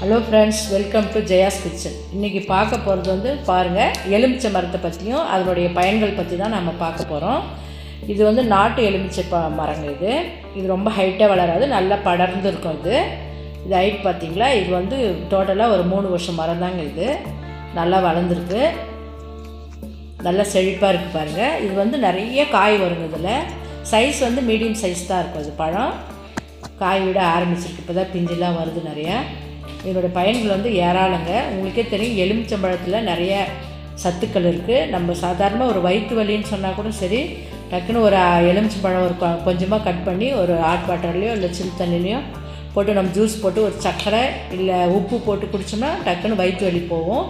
Hello friends welcome to Jaya's kitchen இன்றைக்கி பார்க்க போகிறது வந்து பாருங்கள் எலுமிச்சை மரத்தை பற்றியும் அதனுடைய பயன்கள் பற்றி தான் நம்ம பார்க்க போகிறோம் இது வந்து நாட்டு எலுமிச்சை ப மரங்க இது. இது ரொம்ப ஹைட்டாக வளராது நல்லா படர்ந்து இருக்கும் இது. இது ஹைட் பார்த்தீங்களா இது வந்து டோட்டலாக ஒரு மூணு வருஷம் மரம் தாங்க இது. நல்லா வளர்ந்துருக்கு. நல்லா செழிப்பாக இருக்குது பாருங்கள் இது வந்து நிறைய காய் வருங்க இதில். சைஸ் வந்து மீடியம் சைஸ் தான் இருக்கும் இது பழம். காய் விட ஆரம்பிச்சிருக்கு. இப்போ தான் பிஞ்செல்லாம் வருது நிறையா. இதனோட பயன்கள் வந்து ஏராளங்க. உங்களுக்கே தெரியும் எலுமிச்சம்பழத்தில் நிறைய சத்துக்கள் இருக்குது நம்ம சாதாரணமாக ஒரு வயிற்று வலின்னு சொன்னால் கூட சரி டக்குன்னு ஒரு எலுமிச்சம்பழம் ஒரு கொஞ்சமாக கட் பண்ணி ஒரு ஹாட் வாட்டர்லேயோ இல்லை சில் தண்ணிலையோ போட்டு நம்ம ஜூஸ் போட்டு ஒரு சர்க்கரை இல்லை உப்பு போட்டு குடிச்சோம்னா டக்குன்னு வயிற்று வலி போகும்.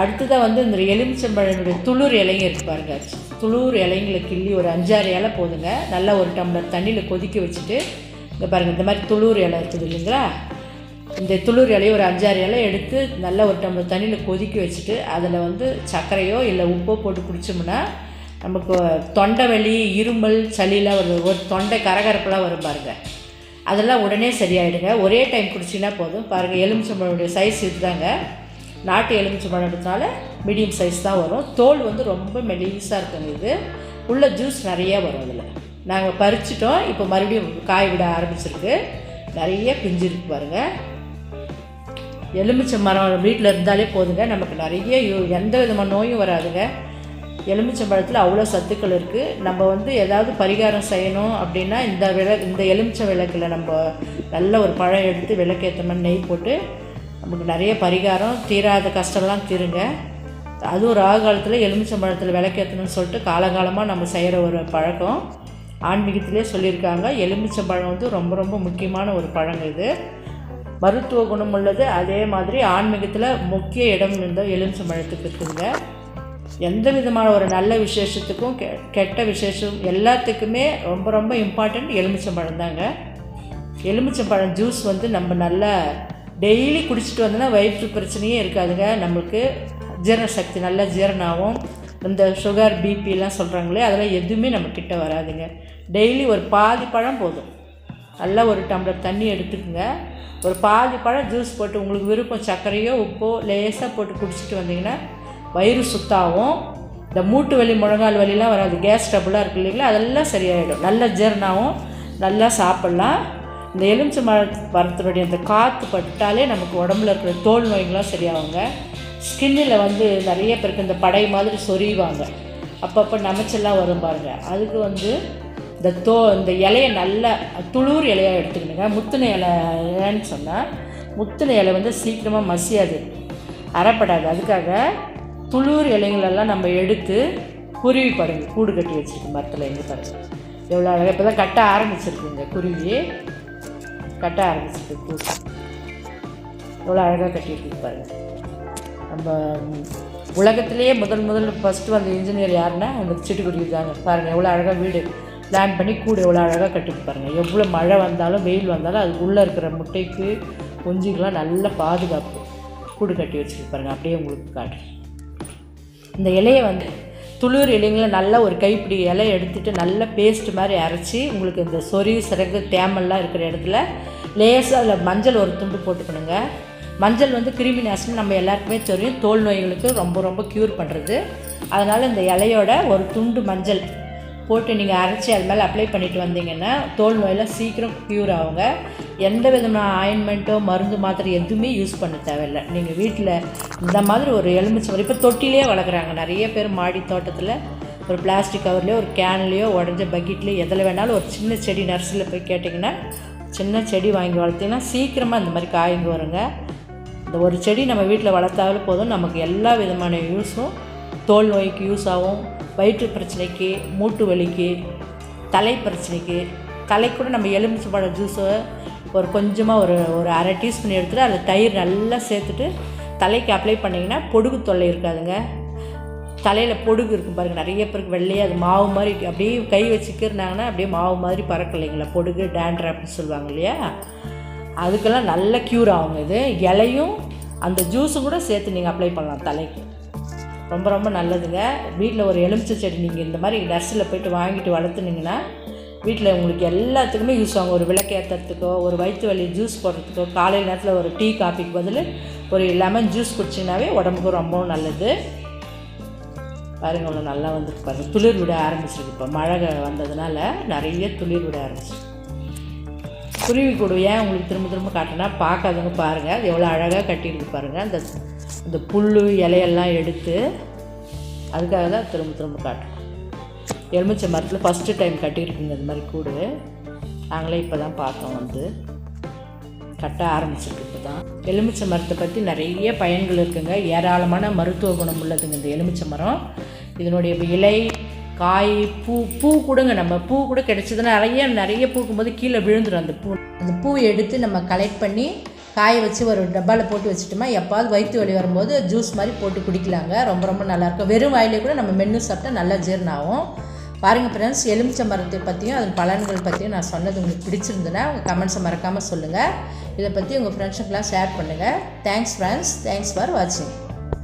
அடுத்ததாக வந்து இந்த எலுமிச்சம்பழனுடைய துளிர் இலைங்க இருக்கு பாருங்கள் துளிர் இலைங்களை கிள்ளி ஒரு அஞ்சாறு இலை போதுங்க. நல்லா ஒரு டம்ளர் தண்ணியில் கொதிக்க வச்சுட்டு இங்கே பாருங்கள் இந்த மாதிரி துளிர் இலை இருக்குது இல்லைங்களா? இந்த துளிர் இலையை ஒரு அஞ்சாறு இலை எடுத்து நல்லா ஒரு டம்ளர் தண்ணியில் கொதிக்க வச்சுட்டு அதில் வந்து சர்க்கரையோ இல்லை உப்போ போட்டு குடித்தோம்னா நமக்கு தொண்டை வலி இருமல் சளியெலாம் வருது ஒரு தொண்டை கரகரப்பெலாம் வரும் பாருங்க. அதெல்லாம் உடனே சரியாயிடுங்க. ஒரே டைம் குடிச்சிங்கன்னா போதும். பாருங்கள் எலுமிச்சம்பழனுடைய சைஸ் இதுதாங்க. நாட்டு எலுமிச்சம்பழம்னால மீடியம் சைஸ் தான் வரும். தோல் வந்து ரொம்ப மெலிசாக இருக்குங்க இது. உள்ள ஜூஸ் நிறைய வரும் அதில். நாங்கள் பறிச்சிட்டோம். இப்போ மறுபடியும் காய் விட ஆரம்பிச்சிருக்கு. நிறைய பிஞ்சு இருக்கு பாருங்கள் எலுமிச்சை மரம் வீட்டில் இருந்தாலே போதுங்க. நமக்கு நிறைய யூ- எந்த விதமான நோயும் வராதுங்க. எலுமிச்சம்பழத்தில் அவ்வளோ சத்துக்கள் இருக்குது நம்ம வந்து ஏதாவது பரிகாரம் செய்யணும் அப்படின்னா இந்த விள இந்த எலுமிச்சை விளக்கில் நம்ம நல்ல ஒரு பழம் எடுத்து விளக்கேற்ற மாதிரி நெய் போட்டு நமக்கு நிறைய பரிகாரம் தீராத கஷ்டம்லாம் தீருங்க. அதுவும் ராகு காலத்தில் எலுமிச்சம்பழத்தில் விளக்கேற்றணும்னு சொல்லிட்டு காலகாலமாக நம்ம செய்கிற ஒரு பழக்கம். ஆன்மீகத்திலே சொல்லியிருக்காங்க. எலுமிச்சம்பழம் வந்து ரொம்ப ரொம்ப முக்கியமான ஒரு பழங்க இது. மருத்துவ குணம் உள்ளது. அதே மாதிரி ஆன்மீகத்தில் முக்கிய இடம் இந்த எலுமிச்சம்பழத்துக்கு இருக்குதுங்க. எந்த விதமான ஒரு நல்ல விசேஷத்துக்கும் கெ கெட்ட விசேஷம் எல்லாத்துக்குமே ரொம்ப ரொம்ப இம்பார்ட்டண்ட் எலுமிச்சம்பழம் தாங்க. எலுமிச்சம்பழம் ஜூஸ் வந்து நம்ம நல்லா டெய்லி குடிச்சிட்டு வந்தோன்னா வயிற்று பிரச்சனையே இருக்காதுங்க. நம்மளுக்கு ஜீரண சக்தி நல்லா ஜீரணாகும். இந்த சுகர் பிபிலாம் சொல்கிறாங்களே அதெல்லாம் எதுவுமே நம்ம கிட்ட வராதுங்க. டெய்லி ஒரு பாதி பழம் போதும். நல்லா ஒரு டம்ளர் தண்ணி எடுத்துக்கோங்க. ஒரு பாதி பழம் ஜூஸ் போட்டு உங்களுக்கு விருப்பம் சர்க்கரையோ உப்போ லேசாக போட்டு குடிச்சிட்டு வந்தீங்கன்னா வயிறு சுத்தாகும். இந்த மூட்டு வலி முழங்கால் வலிலாம் வராது. கேஸ் ட்ரபுளாக இருக்குது இல்லைங்களா? அதெல்லாம் சரியாயிடும். நல்ல ஜீரணாகும் நல்லா சாப்பிட்லாம். இந்த எலுமிச்சை மர மரத்தினுடைய அந்த காற்று பட்டாலே நமக்கு உடம்புல இருக்கிற தோல் நோய்கள்லாம் சரியாகுங்க. ஸ்கின்னில் வந்து நிறைய பேருக்கு இந்த படை மாதிரி சொரிவாங்க அப்பப்போ நமைச்செல்லாம் வரும் பாருங்கள் அதுக்கு வந்து இந்த தோ இந்த இலையை நல்லா துளூர் இலையாக எடுத்துக்கணுங்க. முத்தின இலை இலைன்னு சொன்னால் முத்தின இலை வந்து சீக்கிரமாக மசியாது அறப்படாது. அதுக்காக துளூர் இலைங்களெல்லாம் நம்ம எடுத்து குருவி பாருங்க கூடு கட்டி வச்சுருக்கு மரத்தில் எங்கே பாருங்க. எவ்வளோ அழகாக இப்போ தான் கட்ட ஆரம்பிச்சிருக்குங்க குருவி கட்ட ஆரம்பிச்சிருக்கு கூடு. எவ்வளோ அழகாக கட்டியிருக்கு பாருங்க. நம்ம உலகத்திலேயே முதல் முதல் ஃபஸ்ட்டு வந்த இன்ஜினியர் யாருன்னா அந்த சிட்டுக்குருவி தாங்க. பாருங்கள் எவ்வளோ அழகாக வீடு. பிளான் பண்ணி கூடு எவ்வளோ அழகாக கட்டிட்டு பாருங்கள் எவ்வளோ மழை வந்தாலும் வெயில் வந்தாலும் அது உள்ளே இருக்கிற முட்டைக்கு குஞ்சுக்கெலாம் நல்ல பாதுகாப்பு. கூடு கட்டி வச்சுருக்கு பாருங்கள் அப்படியே உங்களுக்கு காட்டுறேன். இந்த இலையை வந்து துளிர் இலைங்களை நல்லா ஒரு கைப்பிடி இலை எடுத்துகிட்டு நல்லா பேஸ்ட் மாதிரி அரைச்சி உங்களுக்கு இந்த சொறி சிறகு தேமல்லாம் இருக்கிற இடத்துல லேசாக அதில் மஞ்சள் ஒரு துண்டு போட்டுக்கணுங்க மஞ்சள் வந்து கிருமி நாசினி நம்ம எல்லாருக்குமே தெரியும். தோல் நோய்களுக்கு ரொம்ப ரொம்ப க்யூர் பண்ணுறது அதனால் இந்த இலையோட ஒரு துண்டு மஞ்சள் போட்டு நீங்கள் அரைச்சி அது மேலே அப்ளை பண்ணிட்டு வந்தீங்கன்னா தோல் நோயெல்லாம் சீக்கிரம் க்யூர் ஆகுங்க. எந்த விதமான ஆயின்மெண்ட்டோ மருந்து மாத்திரை எதுவுமே யூஸ் பண்ண தேவையில்லை. நீங்கள் வீட்டில் இந்த மாதிரி ஒரு எலுமிச்சை மரம் இப்போ தொட்டிலே வளர்க்குறாங்க. நிறைய பேர் மாடி தோட்டத்தில் ஒரு பிளாஸ்டிக் கவர்லேயோ ஒரு கேன்லேயோ உடஞ்ச பக்கெட்லேயோ எதில் வேணாலும் ஒரு சின்ன செடி நர்சரியில் போய் கேட்டிங்கன்னா சின்ன செடி வாங்கி வளர்த்தீங்கன்னா சீக்கிரமாக இந்த மாதிரி காய்ங்க வருங்க. இந்த ஒரு செடி நம்ம வீட்டில் வளர்த்தாலும் போதும். நமக்கு எல்லா விதமான யூஸும் தோல் நோய்க்கு யூஸ் ஆகும். வயிற்று பிரச்சனைக்கு மூட்டு வலிக்கு தலை பிரச்சனைக்கு தலை கூட நம்ம எலுமிச்சை பழ ஜூஸை ஒரு கொஞ்சமாக ஒரு ஒரு அரை டீஸ்பூன் எடுத்துகிட்டு அதில் தயிர் நல்லா சேர்த்துட்டு தலைக்கு அப்ளை பண்ணிங்கன்னா பொடுகு தொல்லை இருக்காதுங்க. தலையில் பொடுகு இருக்கும் பாருங்கள் நிறைய பேருக்கு வெள்ளையே அது மாவு மாதிரி அப்படியே கை வச்சுக்கிறனாங்கன்னா அப்படியே மாவு மாதிரி பறக்கும் இல்லைங்களா? பொடுகு டேண்ட்ராப்னு சொல்லுவாங்க இல்லையா? அதுக்கெல்லாம் நல்ல க்யூர் ஆகுங்க இது. இலையும் அந்த ஜூஸும் கூட சேர்த்து நீங்கள் அப்ளை பண்ணலாம் தலைக்கு. ரொம்ப ரொம்ப நல்லதுங்க. வீட்டில் ஒரு எலுமிச்சை செடி நீங்கள் இந்த மாதிரி நர்ஸில் போயிட்டு வாங்கிட்டு வளர்த்துனீங்கன்னா வீட்டில் உங்களுக்கு எல்லாத்துக்குமே யூஸ் ஆகும். ஒரு விளக்கு ஏற்றுறதுக்கோ ஒரு வயிற்று வலி ஜூஸ் போடுறதுக்கோ காலை நேரத்தில் ஒரு டீ காஃபிக்கு பதில் ஒரு லெமன் ஜூஸ் குடிச்சிங்கனாவே உடம்புக்கு ரொம்பவும் நல்லது. பாருங்க அவ்வளோ நல்லா வந்துட்டு பாருங்கள் துளிர் விட ஆரம்பிச்சிருக்கு இப்போ. மழை வந்ததுனால நிறைய துளிர் விட ஆரம்பிச்சிருக்கு. குருவி கூடு ஏன் உங்களுக்கு திரும்ப திரும்ப காட்டினா பார்க்காதவங்க பாருங்கள் அது எவ்வளோ அழகாக கட்டியிருக்கு பாருங்கள் அந்த இந்த புல் இலையெல்லாம் எடுத்து அதுக்காக தான் திரும்ப திரும்ப காட்டுறோம். எலுமிச்சை மரத்தில் ஃபஸ்ட்டு டைம் கட்டியிருக்குங்க இந்த மாதிரி கூடு. நாங்களே இப்போ தான் பார்த்தோம் வந்து. கட்ட ஆரம்பிச்சிருக்கு இப்போ தான் எலுமிச்சை மரத்தை பற்றி நிறைய பயன்கள் இருக்குங்க. ஏராளமான மருத்துவ குணம் உள்ளதுங்க இந்த எலுமிச்சை மரம். இதனுடைய இலை காய் பூ பூ கூடங்க நம்ம. பூ கூட கிடைச்சதுன்னா நிறைய நிறைய பூக்கும்போது கீழே விழுந்துடும் அந்த பூ. அந்த பூ எடுத்து நம்ம கலெக்ட் பண்ணி காய வச்சு ஒரு டப்பாவில் போட்டு வச்சுட்டோமா எப்பாவது வயிற்று வலி வரும்போது ஜூஸ் மாதிரி போட்டு குடிக்கலாங்க. ரொம்ப ரொம்ப நல்லாயிருக்கும் வெறும் வாயிலே கூட நம்ம மென்று சாப்பிட்டா நல்லா ஜீரணம் ஆகும் பாருங்கள் ஃப்ரெண்ட்ஸ் எலுமிச்சை மரத்தை பற்றியும் அதன் பலன்கள் பற்றியும் நான் சொன்னது உங்களுக்கு பிடிச்சிருந்துன்னா உங்கள் கமெண்ட்ஸை மறக்காமல் சொல்லுங்கள் இதை பற்றி உங்கள் ஃப்ரெண்ட்ஸுக்கெலாம் ஷேர் பண்ணுங்கள் தேங்க்ஸ் ஃப்ரெண்ட்ஸ் தேங்க்ஸ் ஃபார் வாட்சிங்